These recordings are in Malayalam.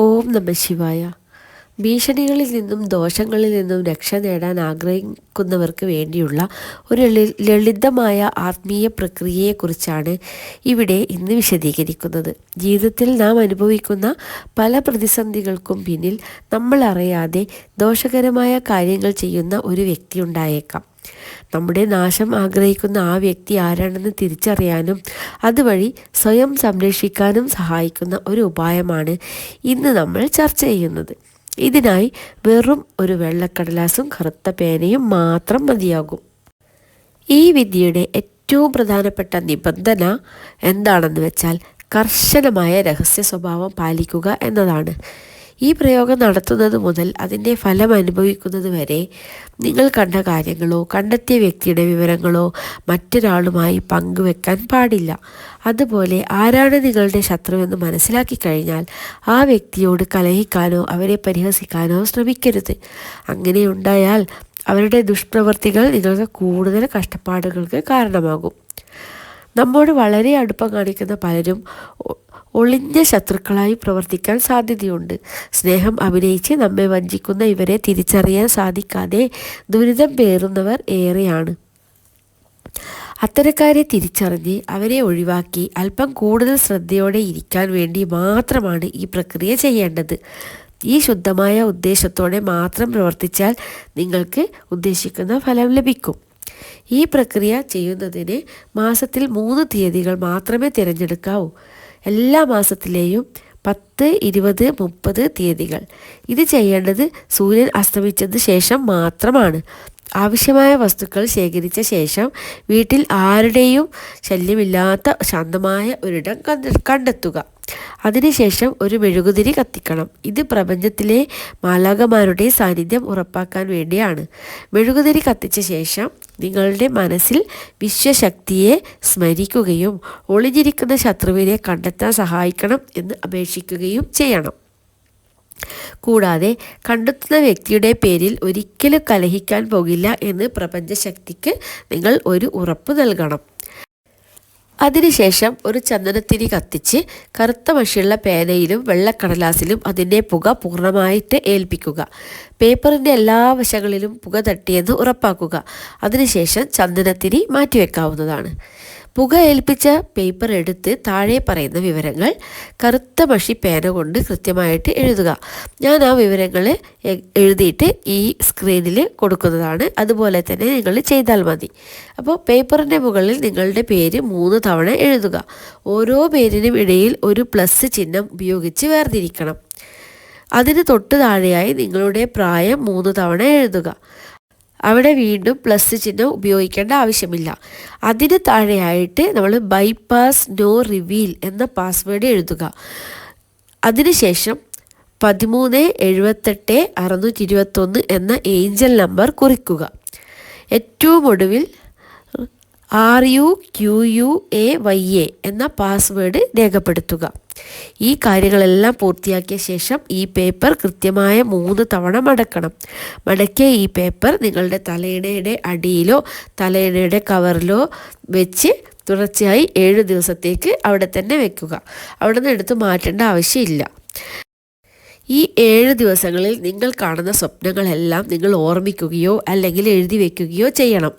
ഓം നമ ശിവായ. ഭീഷണികളിൽ നിന്നും ദോഷങ്ങളിൽ നിന്നും രക്ഷ നേടാൻ ആഗ്രഹിക്കുന്നവർക്ക് വേണ്ടിയുള്ള ഒരു ലളിതമായ ആത്മീയ പ്രക്രിയയെക്കുറിച്ചാണ് ഇവിടെ ഇന്ന് വിശദീകരിക്കുന്നത്. ജീവിതത്തിൽ നാം അനുഭവിക്കുന്ന പല പ്രതിസന്ധികൾക്കും പിന്നിൽ നമ്മൾ അറിയാതെ ദോഷകരമായ കാര്യങ്ങൾ ചെയ്യുന്ന ഒരു വ്യക്തി ഉണ്ടായേക്കാം. നമ്മുടെ നാശം ആഗ്രഹിക്കുന്ന ആ വ്യക്തി ആരാണെന്ന് തിരിച്ചറിയാനും അതുവഴി സ്വയം സംരക്ഷിക്കാനും സഹായിക്കുന്ന ഒരു ഉപായമാണ് ഇന്ന് നമ്മൾ ചർച്ച ചെയ്യുന്നത്. ഇതിനായി വെറും ഒരു വെള്ളക്കടലാസും കറുത്ത പേനയും മാത്രം മതിയാകും. ഈ വിദ്യയുടെ ഏറ്റവും പ്രധാനപ്പെട്ട നിബന്ധന എന്താണെന്ന് വെച്ചാൽ കർശനമായ രഹസ്യ സ്വഭാവം പാലിക്കുക എന്നതാണ്. ഈ പ്രയോഗം നടത്തുന്നത് മുതൽ അതിന്റെ ഫലം അനുഭവിക്കുന്നത് വരെ നിങ്ങൾ കണ്ട കാര്യങ്ങളോ കണ്ടെത്തിയ വ്യക്തിയുടെ വിവരങ്ങളോ മറ്റൊരാളുമായി പങ്കുവെക്കാൻ പാടില്ല. അതുപോലെ ആരാണ് നിങ്ങളുടെ ശത്രുവെന്ന് മനസ്സിലാക്കി കഴിഞ്ഞാൽ ആ വ്യക്തിയോട് കലഹിക്കാനോ അവരെ പരിഹസിക്കാനോ ശ്രമിക്കരുത്. അങ്ങനെ ഉണ്ടായാൽ അവരുടെ ദുഷ്പ്രവർത്തികൾ നിങ്ങൾക്ക് കൂടുതൽ കഷ്ടപ്പാടുകൾക്ക് കാരണമാകും. നമ്മോട് വളരെ അടുപ്പം കാണിക്കുന്ന പലരും ഒളിഞ്ഞ ശത്രുക്കളായി പ്രവർത്തിക്കാൻ സാധ്യതയുണ്ട്. സ്നേഹം അഭിനയിച്ച് നമ്മെ വഞ്ചിക്കുന്ന ഇവരെ തിരിച്ചറിയാൻ സാധിക്കാതെ ദുരിതം പേറുന്നവർ ഏറെയാണ്. അത്തരക്കാരെ തിരിച്ചറിഞ്ഞ് അവരെ ഒഴിവാക്കി അല്പം കൂടുതൽ ശ്രദ്ധയോടെ ഇരിക്കാൻ വേണ്ടി മാത്രമാണ് ഈ പ്രക്രിയ ചെയ്യേണ്ടത്. ഈ ശുദ്ധമായ ഉദ്ദേശത്തോടെ മാത്രം പ്രവർത്തിച്ചാൽ നിങ്ങൾക്ക് ഉദ്ദേശിക്കുന്ന ഫലം ലഭിക്കും. ഈ പ്രക്രിയ ചെയ്യുന്നതിന് മാസത്തിൽ മൂന്ന് തീയതികൾ മാത്രമേ തിരഞ്ഞെടുക്കാവൂ. എല്ലാ മാസത്തിലെയും പത്ത് ഇരുപത് മുപ്പത് തീയതികൾ. ഇത് ചെയ്യേണ്ടത് സൂര്യൻ അസ്തമിച്ചതിന് ശേഷം മാത്രമാണ്. ആവശ്യമായ വസ്തുക്കൾ ശേഖരിച്ച ശേഷം വീട്ടിൽ ആരുടെയും ശല്യമില്ലാത്ത ശാന്തമായ ഒരിടം കണ്ടെത്തുക. അതിനുശേഷം ഒരു മെഴുകുതിരി കത്തിക്കണം. ഇത് പ്രപഞ്ചത്തിലെ മാലാകമാരുടെ സാന്നിധ്യം ഉറപ്പാക്കാൻ വേണ്ടിയാണ്. മെഴുകുതിരി കത്തിച്ച ശേഷം നിങ്ങളുടെ മനസ്സിൽ വിശ്വശക്തിയെ സ്മരിക്കുകയും ഒളിഞ്ഞിരിക്കുന്ന ശത്രുവിനെ കണ്ടെത്താൻ സഹായിക്കണം എന്ന് അപേക്ഷിക്കുകയും ചെയ്യണം. കൂടാതെ കണ്ടെത്തുന്ന വ്യക്തിയുടെ പേരിൽ ഒരിക്കലും കലഹിക്കാൻ പോകില്ല എന്ന് പ്രപഞ്ചശക്തിക്ക് നിങ്ങൾ ഒരു ഉറപ്പ് നൽകണം. അതിനുശേഷം ഒരു ചന്ദനത്തിരി കത്തിച്ച് കറുത്ത മഷിയുള്ള പേനയിലും വെള്ളക്കടലാസിലും അതിന്റെ പുക പൂർണമായിട്ട് ഏൽപ്പിക്കുക. പേപ്പറിന്റെ എല്ലാ വശങ്ങളിലും പുക തട്ടിയെന്ന് ഉറപ്പാക്കുക. അതിനുശേഷം ചന്ദനത്തിരി മാറ്റിവെക്കാവുന്നതാണ്. പുക ഏൽപ്പിച്ച പേപ്പർ എടുത്ത് താഴെ പറയുന്ന വിവരങ്ങൾ കറുത്ത മഷി പേന കൊണ്ട് കൃത്യമായിട്ട് എഴുതുക. ഞാൻ ആ വിവരങ്ങൾ എഴുതിയിട്ട് ഈ സ്ക്രീനിൽ കൊടുക്കുന്നതാണ്. അതുപോലെ തന്നെ നിങ്ങൾ ചെയ്താൽ മതി. അപ്പോൾ പേപ്പറിന്റെ മുകളിൽ നിങ്ങളുടെ പേര് മൂന്ന് തവണ എഴുതുക. ഓരോ പേരിനും ഇടയിൽ ഒരു പ്ലസ് ചിഹ്നം ഉപയോഗിച്ച് വേർതിരിക്കണം. അതിന് തൊട്ട് താഴെയായി നിങ്ങളുടെ പ്രായം മൂന്ന് തവണ എഴുതുക. അവിടെ വീണ്ടും പ്ലസ് ചിഹ്നം ഉപയോഗിക്കേണ്ട ആവശ്യമില്ല. അതിന് താഴെയായിട്ട് നമ്മൾ ബൈപാസ് നോ റിവീൽ എന്ന പാസ്വേഡ് എഴുതുക. അതിനുശേഷം പതിമൂന്ന് എഴുപത്തെട്ട് അറുന്നൂറ്റി ഇരുപത്തൊന്ന് എന്ന ഏഞ്ചൽ നമ്പർ കുറിക്കുക. ഏറ്റവും ഒടുവിൽ R U Q U A Y A എന്ന പാസ്വേഡ് രേഖപ്പെടുത്തുക. ഈ കാര്യങ്ങളെല്ലാം പൂർത്തിയാക്കിയ ശേഷം ഈ പേപ്പർ കൃത്യമായ മൂന്ന് തവണ മടക്കണം. മടക്കിയ ഈ പേപ്പർ നിങ്ങളുടെ തലയിണയുടെ അടിയിലോ തലയിണയുടെ കവറിലോ വെച്ച് തുടർച്ചയായി ഏഴ് ദിവസത്തേക്ക് അവിടെ തന്നെ വെക്കുക. അവിടെ നിന്ന് എടുത്ത് മാറ്റേണ്ട ആവശ്യമില്ല. ഈ ഏഴ് ദിവസങ്ങളിൽ നിങ്ങൾ കാണുന്ന സ്വപ്നങ്ങളെല്ലാം നിങ്ങൾ ഓർമ്മിക്കുകയോ അല്ലെങ്കിൽ എഴുതി വയ്ക്കുകയോ ചെയ്യണം.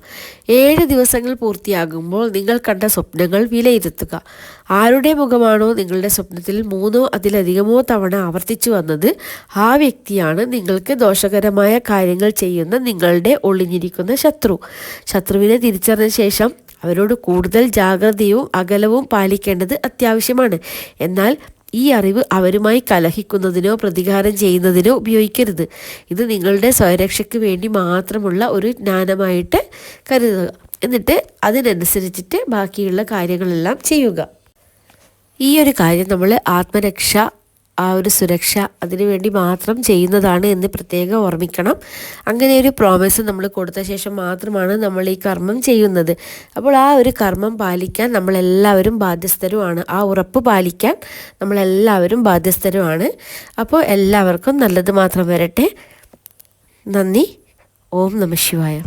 ഏഴ് ദിവസങ്ങൾ പൂർത്തിയാകുമ്പോൾ നിങ്ങൾ കണ്ട സ്വപ്നങ്ങൾ വിലയിരുത്തുക. ആരുടെ മുഖമാണോ നിങ്ങളുടെ സ്വപ്നത്തിൽ മൂന്നോ അതിലധികമോ തവണ ആവർത്തിച്ചു വന്നത് ആ വ്യക്തിയാണ് നിങ്ങൾക്ക് ദോഷകരമായ കാര്യങ്ങൾ ചെയ്യുന്ന നിങ്ങളുടെ ഒളിഞ്ഞിരിക്കുന്ന ശത്രു. ശത്രുവിനെ തിരിച്ചറിഞ്ഞ ശേഷം അവരോട് കൂടുതൽ ജാഗ്രതയും അകലവും പാലിക്കേണ്ടത് അത്യാവശ്യമാണ്. എന്നാൽ ഈ അറിവ് അവരുമായി കലഹിക്കുന്നതിനോ പ്രതികാരം ചെയ്യുന്നതിനോ ഉപയോഗിക്കരുത്. ഇത് നിങ്ങളുടെ സ്വയരക്ഷയ്ക്ക് വേണ്ടി മാത്രമുള്ള ഒരു ജ്ഞാനമായിട്ട് കരുതുക. എന്നിട്ട് അതിനനുസരിച്ചിട്ട് ബാക്കിയുള്ള കാര്യങ്ങളെല്ലാം ചെയ്യുക. ഈ ഒരു കാര്യം നമ്മൾ ആത്മരക്ഷ ആ ഒരു സുരക്ഷ അതിനുവേണ്ടി മാത്രം ചെയ്യുന്നതാണ് എന്ന് പ്രത്യേകം ഓർമ്മിക്കണം. അങ്ങനെ ഒരു പ്രോമിസ് നമ്മൾ കൊടുത്ത ശേഷം മാത്രമാണ് നമ്മൾ ഈ കർമ്മം ചെയ്യുന്നത്. അപ്പോൾ ആ ഒരു കർമ്മം പാലിക്കാൻ നമ്മളെല്ലാവരും ബാധ്യസ്ഥരുമാണ്. ആ ഉറപ്പ് പാലിക്കാൻ നമ്മളെല്ലാവരും ബാധ്യസ്ഥരുമാണ്. അപ്പോൾ എല്ലാവർക്കും നല്ലത് മാത്രം വരട്ടെ. നന്ദി. ഓം നമ ശിവായ.